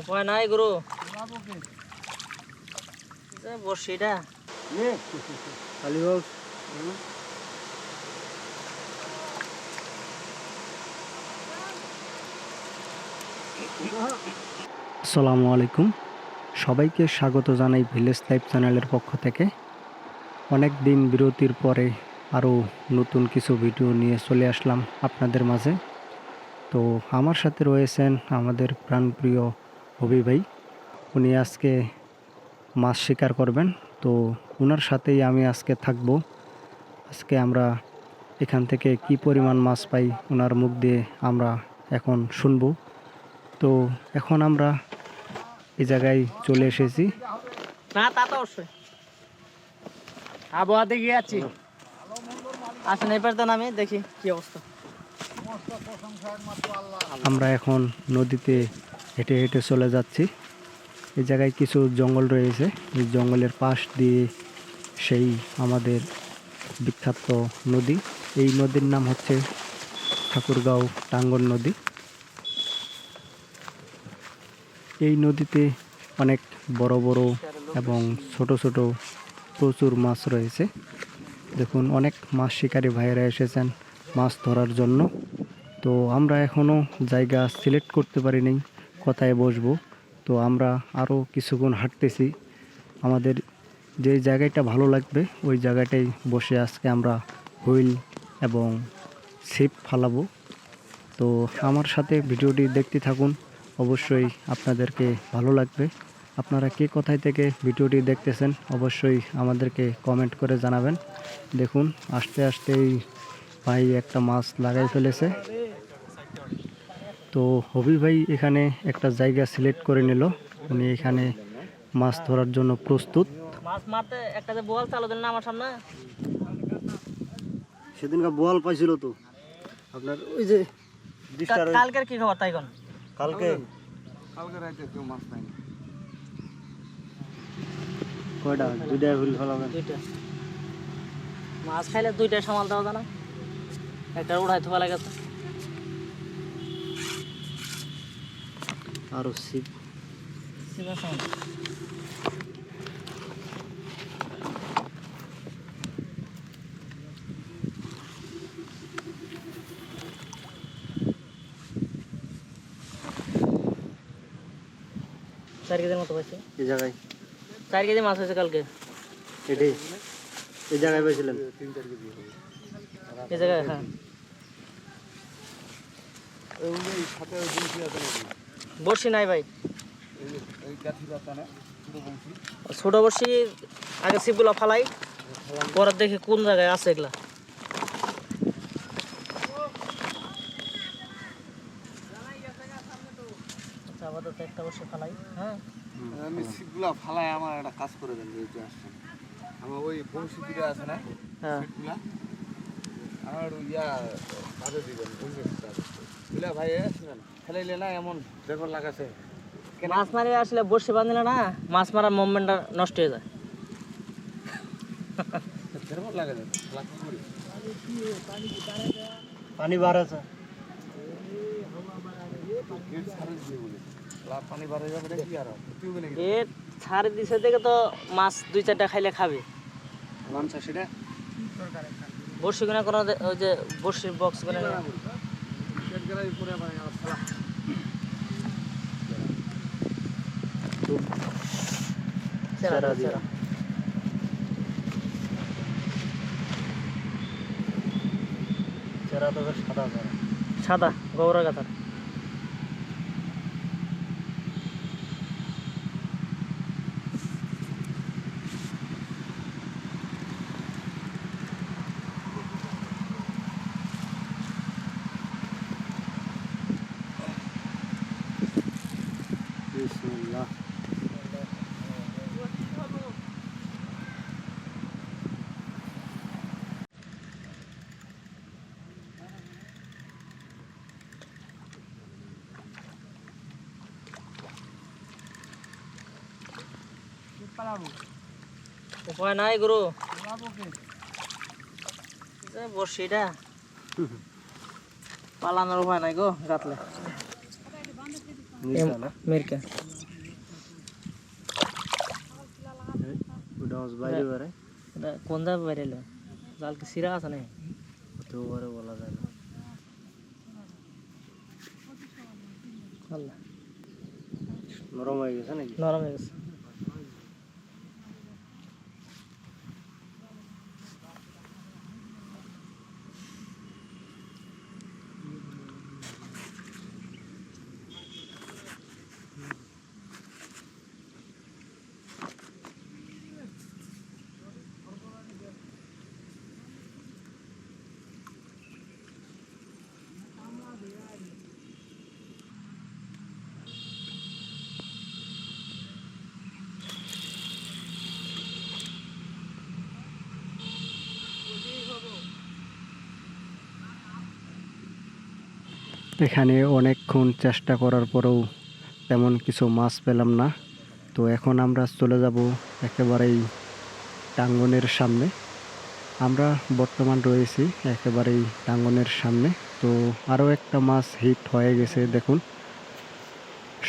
উপায় নাই গুরু। বসিটা খালি হোক। আসসালামু আলাইকুম। সবাইকে স্বাগত জানাই ভিলেজ লাইফ চ্যানেলের পক্ষ থেকে। অনেক দিন বিরতির পরে আরও নতুন কিছু ভিডিও নিয়ে চলে আসলাম আপনাদের মাঝে। তো আমার সাথে রয়েছেন আমাদের প্রাণপ্রিয় হবি ভাই। উনি আজকে মাছ শিকার করবেন। তো ওনার সাথেই আমি আজকে থাকব। আজকে আমরা এখান থেকে কি পরিমাণ মাছ পাই ওনার মুখ দিয়ে আমরা এখন শুনব। তো এখন আমরা এই জায়গায় চলে এসেছি। না, তা তো অবশ্যই। আবহাওয়া দেখে যাচ্ছি আসেন এবার তো নামি দেখি কি অবস্থা। আমরা এখন নদীতে হেঁটে হেঁটে চলে যাচ্ছি। এই জায়গায় কিছু জঙ্গল রয়েছে। এই জঙ্গলের পাশ দিয়ে সেই আমাদের বিখ্যাত নদী। এই নদীর নাম হচ্ছে ঠাকুরগাঁও টাঙ্গন নদী। এই নদীতে অনেক বড় বড় এবং ছোট ছোট প্রচুর মাছ রয়েছে। দেখুন, অনেক মাছ শিকারী ভাইয়েরা এসেছেন মাছ ধরার জন্য। তো আমরা এখনও জায়গা সিলেক্ট করতে পারিনি, কোথায় বসবো। তো আমরা আরও কিছুক্ষণ হাঁটতেছি। আমাদের যে জায়গাটা ভালো লাগবে, ওই জায়গাটাই বসে আজকে আমরা হুইল এবং ছিপ ফালাবো। তো আমার সাথে ভিডিওটি দেখতে থাকুন। অবশ্যই আপনাদেরকে ভালো লাগবে। আপনারা কে কোথায় থেকে ভিডিওটি দেখতেছেন অবশ্যই আমাদেরকে কমেন্ট করে জানাবেন। দেখুন আস্তে আস্তেই ভাই একটা মাছ লাগাই ফেলেছে। তো হবি ভাই এখানে একটা জায়গা সিলেক্ট করে নিল। উনি এখানে মাছ ধরার জন্য প্রস্তুত। মাছ মারতে একটা যে বল চালু দিল না আমার সামনে? সেদিনকার বোয়াল পাইছিল তো। আপনার ওই যে কালকের কি খবর তাই কোন? কালকে। কয়টা? দুইটা হুইল ফেলাবেন দুইটা। মাছ খাইলে দুইটা সামাল দেওয়া যায় না। একটা উড়াই থোয়া আরও ছিপ। সিধা সামাল চার কেজির মতো পাইছে। এই জায়গায়। চার কেজি মাছ হয়েছে কালকে। এটি? এই জায়গায় পেয়েছিলেন এই জায়গায় হ্যাঁ। বর্ষি নাই ভাই। ছোট বর্ষি আগে ছিপগুলো ফালাই পরে দেখি কোন জায়গায় আছে এগুলা। বড়শি ফালাই। হ্যাঁ? আমি সিটগুলা ফালাই আমার একটা কাজ করে দেন এই যে আসছেন। আমার ওই বংশী আছে না? হ্যাঁ। সিটগুলা। আমার ইয়া কাজে দিবেন বুঝলে ভাই শুনেন ফেলাইলে না এমন বেগর লাগাছে। মাছ মারি আসলে বড়শি বাঁধলে না মাছ মারার মুভমেন্টটা নষ্ট হয়ে যায়। পানি বার ছাড়ে এ দিছে দেখে তো মাছ দুই চারটা খাইলে খাবে। কিনা কোনো ওই যে বক্স কিনে চেরা তো সাদা সাদা। গৌরা গাথার উপায় নাই গুরু। যে বড়শিটা পালানোর উপায় নাই গো গাতলে। মিরকা কোন যাবে বাইরে এলো? জাল কি সিরা আছে নাকি? পারে বলা যায় না। আল্লাহ। নরম হয়ে গেছে নাকি? নরম হয়ে গেছে। এখানে অনেকক্ষণ চেষ্টা করার পরেও তেমন কিছু মাছ পেলাম না। তো এখন আমরা চলে যাব একেবারেই টাঙ্গনের সামনে। আমরা বর্তমান রয়েছি একেবারেই টাঙ্গনের সামনে। তো আরও একটা মাছ হিট হয়ে গেছে, দেখুন।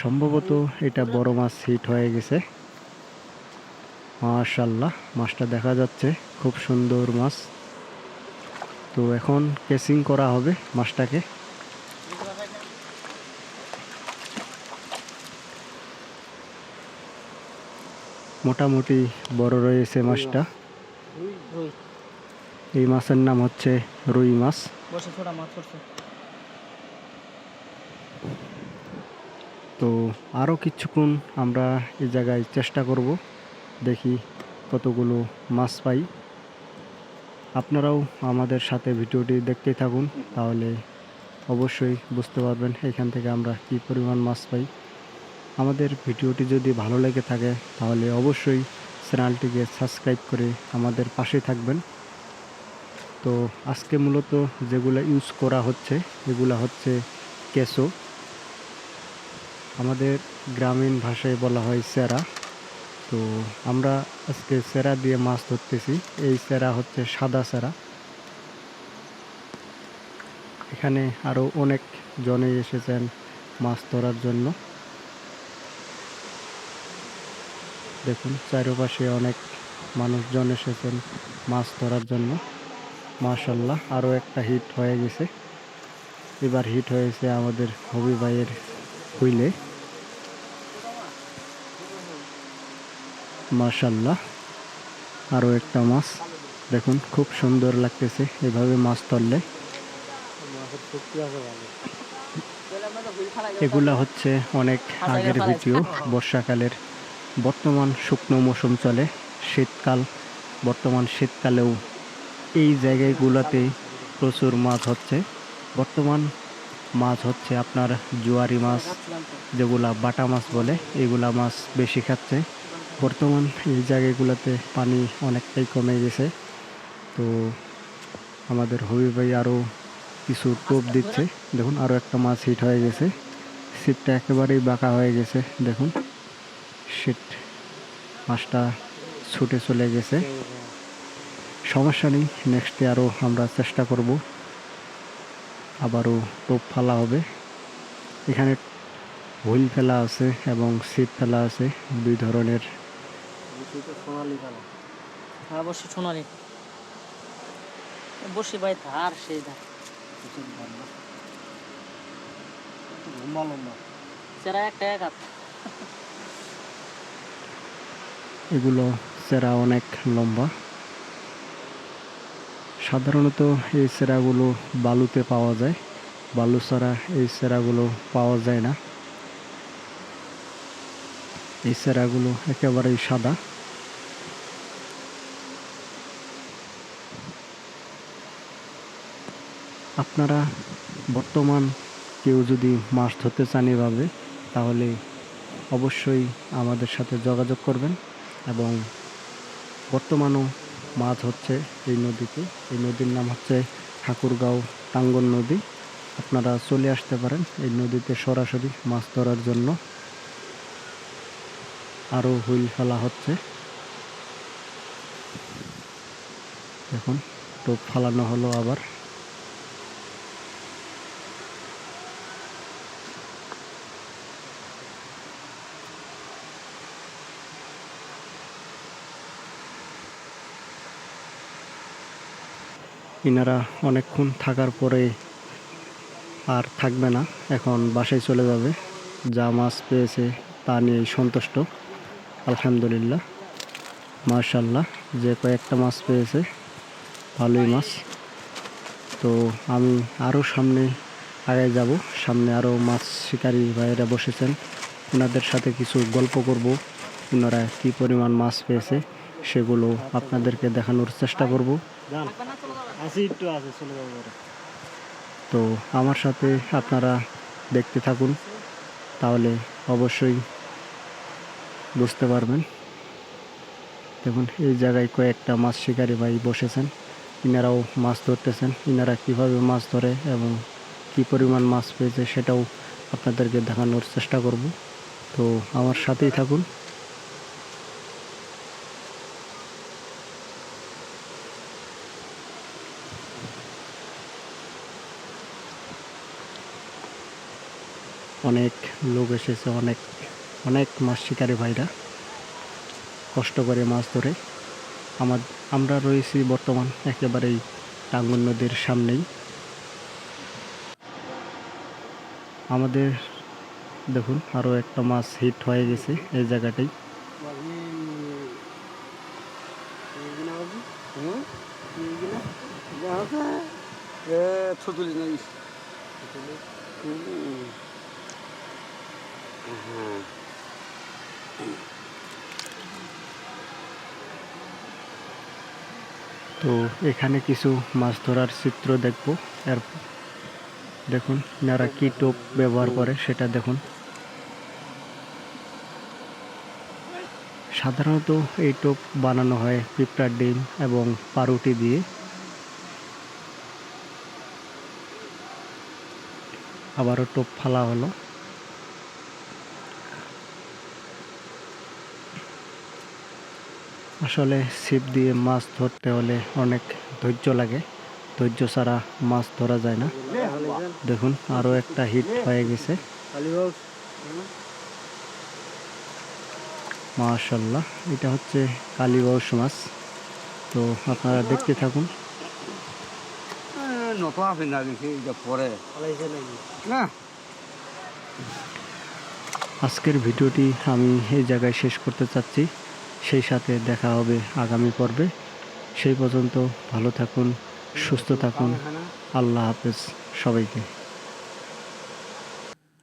সম্ভবত এটা বড় মাছ হিট হয়ে গেছে। মাশাল্লাহ মাছটা দেখা যাচ্ছে। খুব সুন্দর মাছ। তো এখন কেসিং করা হবে মাছটাকে। মোটামুটি বড় রয়েছে মাছটা। এই মাছের নাম হচ্ছে রুই মাছ। বসে ছোটা মাছ পড়ছে তো আরও কিছুক্ষণ আমরা এই জায়গায় চেষ্টা করব। দেখি কতগুলো মাছ পাই। আপনারাও আমাদের সাথে ভিডিওটি দেখতে থাকুন তাহলে অবশ্যই বুঝতে পারবেন এখান থেকে আমরা কি পরিমাণ মাছ পাই। আমাদের ভিডিওটি যদি ভালো লেগে থাকে, তাহলে অবশ্যই চ্যানেলটিকে সাবস্ক্রাইব করে আমাদের পাশে থাকবেন। তো আজকে মূলত যেগুলো ইউজ করা হচ্ছে, এগুলো হচ্ছে কেসো আমাদের গ্রামীণ ভাষায় বলা হয় সেরা। তো আমরা আজকে সেরা দিয়ে মাছ ধরতেছি। এই সেরা হচ্ছে সাদা সেরা। এখানে আরও অনেক জনে এসেছেন মাছ ধরার জন্য। দেখুন, চারপাশে অনেক মানুষজন এসেছেন মাছ ধরার জন্য। মাশাল্লাহ আরও একটা হিট হয়ে গেছে। এবার হিট হয়েছে আমাদের হবি ভাইয়ের হুইলে। মাশাল্লাহ আরও একটা মাছ। দেখুন, খুব সুন্দর লাগতেছে এভাবে মাছ ধরলে। এগুলা হচ্ছে অনেক আগের ভিডিও, বর্ষাকালের বর্তমান শুকনো মৌসুম চলে, শীতকাল, বর্তমান শীতকালেও এই জায়গাগুলোতে প্রচুর মাছ হচ্ছে। বর্তমান মাছ হচ্ছে আপনার জুয়ারি মাছ, যেগুলা বাটা মাছ বলে, এগুলা মাছ বেশি খাচ্ছে। বর্তমান এই জায়গাগুলোতে পানি অনেকটাই কমে গেছে। তো আমাদের হবি ভাই আরও কিছু টোপ দিচ্ছে। দেখুন, আরও একটা মাছ হিট হয়ে গেছে। সিটটা একেবারেই বাঁকা হয়ে গেছে, দেখুন। সিট মাছটা ছুটে চলে গেছে। সমস্যা নেই নেক্সটে আরও আমরা চেষ্টা করব। আবারও টোপ ফেলা হবে। এখানে হুইল ফেলা আছে এবং সিট ফেলা আছে দুই ধরনের। হ্যাঁ সোনালি। বসে ভাই ধার সেই ধার। লম্বা লম্বা। সেরা একটা এক হাত। এগুলো চেরা অনেক লম্বা। সাধারণত এই চেরাগুলো বালুতে পাওয়া যায়। বালু ছাড়া এই চেরাগুলো পাওয়া যায় না। এই চেরাগুলো একেবারেই সাদা। আপনারা বর্তমান কেউ যদি মাছ ধরতে চান এভাবে, তাহলে অবশ্যই আমাদের সাথে যোগাযোগ করবেন। এবং বর্তমানেও মাছ হচ্ছে এই নদীতে। এই নদীর নাম হচ্ছে ঠাকুরগাঁও টাঙ্গন নদী। আপনারা চলে আসতে পারেন এই নদীতে সরাসরি মাছ ধরার জন্য। আরও হুইল ফেলা হচ্ছে। এখন টোপ ফালানো হলো আবার। ইনারা অনেকক্ষণ থাকার পরে আর থাকবে না, এখন বাসায় চলে যাবে। যা মাছ পেয়েছে তা নিয়ে সন্তুষ্ট, আলহামদুলিল্লাহ। মার্শাল্লাহ যে কয়েকটা মাছ পেয়েছে, ভালোই মাছ। তো আমি আরও সামনে আগে যাব, সামনে আরও মাছ শিকারী ভাইয়েরা বসেছেন। ওনাদের সাথে কিছু গল্প করব, ওনারা কী পরিমাণ মাছ পেয়েছে সেগুলো আপনাদেরকে দেখানোর চেষ্টা করব। তো আমার সাথে আপনারা দেখতে থাকুন, তাহলে অবশ্যই বুঝতে পারবেন। দেখুন, এই জায়গায় কয়েকটা মাছ শিকারী ভাই বসেছেন। ইনারাও মাছ ধরতেছেন। ইনারা কীভাবে মাছ ধরে এবং কি পরিমাণ মাছ পেয়েছে সেটাও আপনাদেরকে দেখানোর চেষ্টা করব। তো আমার সাথেই থাকুন। অনেক লোক এসেছে, অনেক অনেক মাছ শিকারী ভাইরা। কষ্ট করে মাছ ধরে। আমার, আমরা রয়েছি বর্তমান একেবারেই টাঙ্গুন নদীর সামনেই। আমাদের, দেখুন আরও একটা মাছ হিট হয়ে গেছে এই জায়গাটাই। নাই তো এখানে কিছু মাছ ধরার চিত্র দেখব। এর দেখুন, যারা কি টোপ ব্যবহার করে সেটা দেখুন। সাধারণত এই টোপ বানানো হয় পিঁপড়ার ডিম এবং পাউরুটি দিয়ে। আবারও টোপ ফালা হলো। আসলে ছিপ দিয়ে মাছ ধরতে হলে অনেক ধৈর্য লাগে। ধৈর্য ছাড়া মাছ ধরা যায় না। দেখুন আরও একটা হিট হয়ে গেছে। মাশাল্লাহ এটা হচ্ছে কালীবাউস মাছ। তো আপনারা দেখতে থাকুন। আজকের ভিডিওটি আমি এই জায়গায় শেষ করতে চাচ্ছি। সেই সাথে দেখা হবে আগামী পর্বে। সেই পর্যন্ত ভালো থাকুন সুস্থ থাকুন। আল্লাহ হাফেজ। সবাইকে।